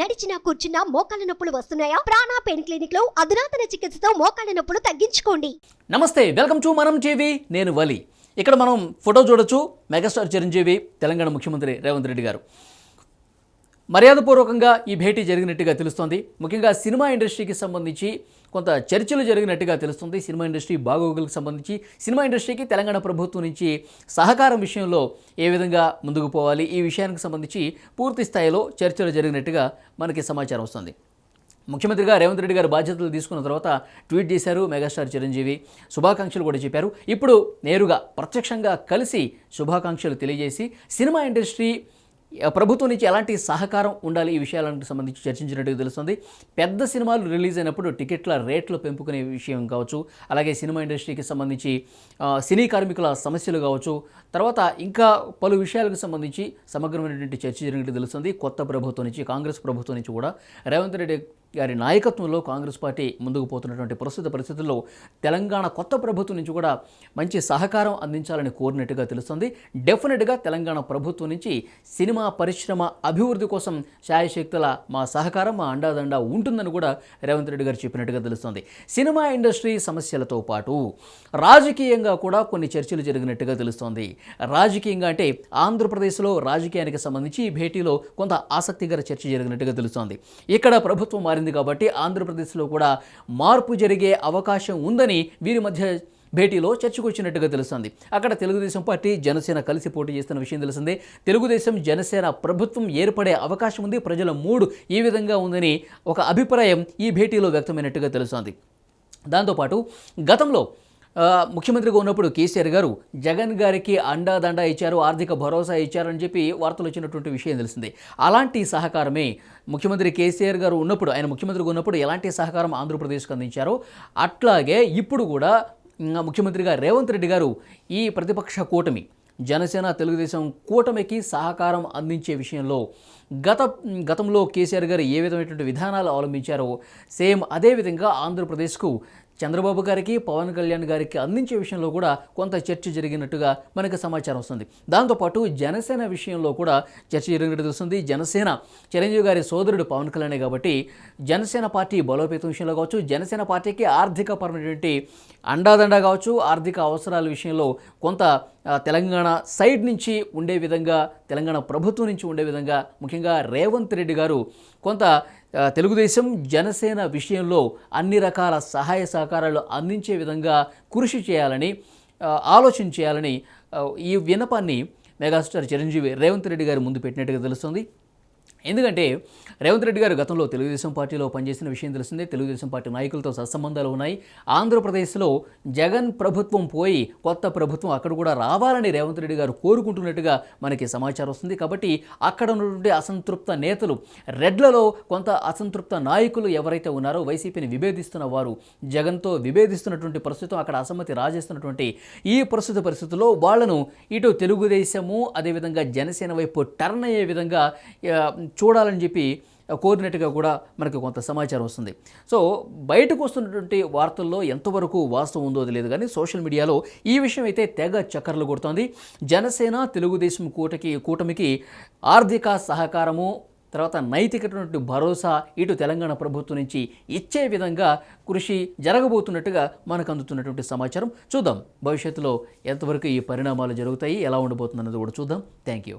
నడిచినా కూర్చున్నా మోకాళ్ళ నొప్పులు వస్తున్నాయా? ప్రాణా పెయిన్ క్లినిక్లో అధునాతన చికిత్సతో మోకాళ్ళ నొప్పులు తగ్గించుకోండి. నమస్తే వెల్కమ్ టు మనం టీవీ నేను వలి. ఇక్కడ మనం ఫోటో చూడొచ్చు. మెగాస్టార్ చిరంజీవి తెలంగాణ ముఖ్యమంత్రి రేవంత్ రెడ్డి గారు. మర్యాదపూర్వకంగా ఈ భేటీ జరిగినట్టుగా తెలుస్తోంది. ముఖ్యంగా సినిమా ఇండస్ట్రీకి సంబంధించి కొంత చర్చలు జరిగినట్టుగా తెలుస్తుంది. సినిమా ఇండస్ట్రీ బాగోగులకు సంబంధించి సినిమా ఇండస్ట్రీకి తెలంగాణ ప్రభుత్వం నుంచి సహకారం విషయంలో ఏ విధంగా ముందుకు పోవాలి ఈ విషయానికి సంబంధించి పూర్తి స్థాయిలో చర్చలు జరిగినట్టుగా మనకి సమాచారం వస్తుంది. ముఖ్యమంత్రిగా రేవంత్ రెడ్డి గారు బాధ్యతలు తీసుకున్న తర్వాత ట్వీట్ చేశారు మెగాస్టార్ చిరంజీవి. శుభాకాంక్షలు కూడా చెప్పారు. ఇప్పుడు నేరుగా ప్రత్యక్షంగా కలిసి శుభాకాంక్షలు తెలియజేసి సినిమా ఇండస్ట్రీ ప్రభుత్వం నుంచి ఎలాంటి సహకారం ఉండాలి? ఈ విషయాలకు సంబంధించి చర్చించినట్టుగా తెలుస్తుంది. పెద్ద సినిమాలు రిలీజ్ అయినప్పుడు టికెట్ల రేట్లు పెంపుకునే విషయం కావచ్చు అలాగే సినిమా ఇండస్ట్రీకి సంబంధించి సినీ కార్మికుల సమస్యలు కావచ్చు. తర్వాత ఇంకా పలు విషయాలకు సంబంధించి సమగ్రమైనటువంటి చర్చ జరిగినట్టు తెలుస్తుంది. కొత్త ప్రభుత్వం నుంచి కాంగ్రెస్ ప్రభుత్వం నుంచి కూడా రేవంత్ రెడ్డి గారి నాయకత్వంలో కాంగ్రెస్ పార్టీ ముందుకు పోతున్నటువంటి ప్రస్తుత పరిస్థితుల్లో తెలంగాణ కొత్త ప్రభుత్వం నుంచి కూడా మంచి సహకారం అందించాలని కోరినట్టుగా తెలుస్తుంది. డెఫినెట్గా తెలంగాణ ప్రభుత్వం నుంచి సినిమా పరిశ్రమ అభివృద్ధి కోసం శాయశక్తుల మా సహకారం మా అండాదండ ఉంటుందని కూడా రేవంత్ రెడ్డి గారు చెప్పినట్టుగా తెలుస్తుంది. సినిమా ఇండస్ట్రీ సమస్యలతో పాటు రాజకీయంగా కూడా కొన్ని చర్చలు జరిగినట్టుగా తెలుస్తోంది. రాజకీయంగా అంటే ఆంధ్రప్రదేశ్లో రాజకీయానికి సంబంధించి ఈ భేటీలో కొంత ఆసక్తికర చర్చ జరిగినట్టుగా తెలుస్తోంది. ఇక్కడ ప్రభుత్వం మారింది కాబట్టి ఆంధ్రప్రదేశ్లో కూడా మార్పు జరిగే అవకాశం ఉందని వీరి మధ్య భేటీలో చర్చకొచ్చినట్టుగా తెలుస్తుంది. అక్కడ తెలుగుదేశం పార్టీ జనసేన కలిసి పోటీ చేస్తున్న విషయం తెలిసిందే. తెలుగుదేశం జనసేన ప్రభుత్వం ఏర్పడే అవకాశం ఉంది. ప్రజల మూడు ఈ విధంగా ఉందని ఒక అభిప్రాయం ఈ భేటీలో వ్యక్తమైనట్టుగా తెలుస్తోంది. దాంతోపాటు గతంలో ముఖ్యమంత్రిగా ఉన్నప్పుడు కేసీఆర్ గారు జగన్ గారికి అండాదండ ఇచ్చారు ఆర్థిక భరోసా ఇచ్చారని చెప్పి వార్తలు వచ్చినటువంటి విషయం తెలిసింది. అలాంటి సహకారమే ముఖ్యమంత్రి కేసీఆర్ గారు ఉన్నప్పుడు ఆయన ముఖ్యమంత్రిగా ఉన్నప్పుడు ఎలాంటి సహకారం ఆంధ్రప్రదేశ్కి అందించారో అట్లాగే ఇప్పుడు కూడా ముఖ్యమంత్రిగా రేవంత్ రెడ్డి గారు ఈ ప్రతిపక్ష కూటమి జనసేన తెలుగుదేశం కూటమికి సహకారం అందించే విషయంలో గత గతంలో కేసీఆర్ గారు ఏ విధమైనటువంటి విధానాలు అవలంబించారో సేమ్ అదే విధంగా ఆంధ్రప్రదేశ్కు చంద్రబాబు గారికి పవన్ కళ్యాణ్ గారికి అందించే విషయంలో కూడా కొంత చర్చ జరిగినట్టుగా మనకు సమాచారం వస్తుంది. దాంతోపాటు జనసేన విషయంలో కూడా చర్చ జరిగినట్టు తెలుస్తుంది. జనసేన చిరంజీవి గారి సోదరుడు పవన్ కళ్యాణ్ కాబట్టి జనసేన పార్టీ బలోపేతం విషయంలో కావచ్చు జనసేన పార్టీకి ఆర్థిక పరమైనటువంటి అండాదండ కావచ్చు ఆర్థిక అవసరాల విషయంలో కొంత తెలంగాణ సైడ్ నుంచి ఉండే విధంగా తెలంగాణ ప్రభుత్వం నుంచి ఉండే విధంగా ముఖ్యంగా రేవంత్ రెడ్డి గారు కొంత తెలుగుదేశం జనసేన విషయంలో అన్ని రకాల సహాయ సహకారాలు అందించే విధంగా కృషి చేయాలని ఆలోచన చేయాలని ఈ విన్నపాన్ని మెగాస్టార్ చిరంజీవి రేవంత్ రెడ్డి గారు ముందు పెట్టినట్టుగా తెలుస్తుంది. ఎందుకంటే రేవంత్ రెడ్డి గారు గతంలో తెలుగుదేశం పార్టీలో పనిచేసిన విషయం తెలిసిందే. తెలుగుదేశం పార్టీ నాయకులతో సత్సంబంధాలు ఉన్నాయి. ఆంధ్రప్రదేశ్లో జగన్ ప్రభుత్వం పోయి కొత్త ప్రభుత్వం అక్కడ కూడా రావాలని రేవంత్ రెడ్డి గారు కోరుకుంటున్నట్టుగా మనకి సమాచారం వస్తుంది. కాబట్టి అక్కడ ఉన్నటువంటి అసంతృప్త నేతలు రెడ్లలో కొంత అసంతృప్త నాయకులు ఎవరైతే ఉన్నారో వైసీపీని విభేదిస్తున్న వారు జగన్తో విభేదిస్తున్నటువంటి ప్రస్తుతం అక్కడ అసమ్మతి రాజేస్తున్నటువంటి ఈ ప్రస్తుత పరిస్థితుల్లో వాళ్ళను ఇటు తెలుగుదేశము అదేవిధంగా జనసేన వైపు టర్న్ అయ్యే విధంగా చూడాలని చెప్పి కోరినట్టుగా కూడా మనకు కొంత సమాచారం వస్తుంది. సో బయటకు వస్తున్నటువంటి వార్తల్లో ఎంతవరకు వాస్తవం ఉందో తెలియదు కానీ సోషల్ మీడియాలో ఈ విషయం అయితే తెగ చక్కర్లు కొడుతోంది. జనసేన తెలుగుదేశం కూటకి కూటమికి ఆర్థిక సహకారము తర్వాత నైతికటువంటి భరోసా ఇటు తెలంగాణ ప్రభుత్వం నుంచి ఇచ్చే విధంగా కృషి జరగబోతున్నట్టుగా మనకు అందుతున్నటువంటి సమాచారం. చూద్దాం భవిష్యత్తులో ఎంతవరకు ఈ పరిణామాలు జరుగుతాయి ఎలా ఉండబోతుందన్నది కూడా చూద్దాం. Thank you.